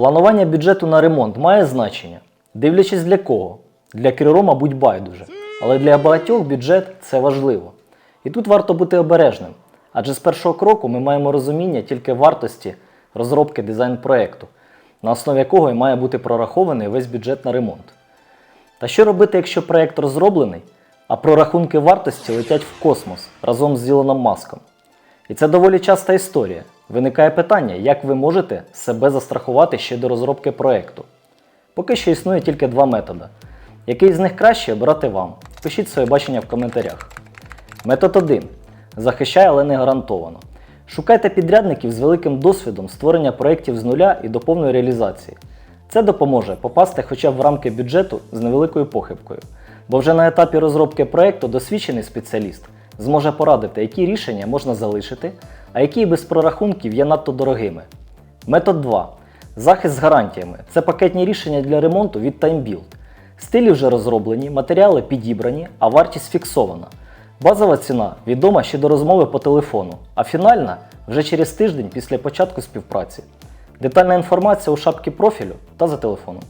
Планування бюджету на ремонт має значення. Дивлячись для кого? Для Кіро, мабуть, байдуже. Але для багатьох бюджет це важливо. І тут варто бути обережним. Адже з першого кроку ми маємо розуміння тільки вартості розробки дизайн-проекту, на основі якого і має бути прорахований весь бюджет на ремонт. Та що робити, якщо проект розроблений, а прорахунки вартості летять в космос разом з Ілоном Маском? І це доволі часта історія. Виникає питання, як ви можете себе застрахувати ще до розробки проекту. Поки що існує тільки два методи. Який з них краще обрати вам? Пишіть своє бачення в коментарях. Метод 1. Захищає, але не гарантовано. Шукайте підрядників з великим досвідом створення проєктів з нуля і до повної реалізації. Це допоможе попасти хоча б в рамки бюджету з невеликою похибкою, бо вже на етапі розробки проєкту досвідчений спеціаліст зможе порадити, які рішення можна залишити, а які без прорахунків є надто дорогими. Метод 2. Захист з гарантіями. Це пакетні рішення для ремонту від TimeBuild. Стилі вже розроблені, матеріали підібрані, а вартість фіксована. Базова ціна відома ще до розмови по телефону, а фінальна вже через тиждень після початку співпраці. Детальна інформація у шапці профілю та за телефоном.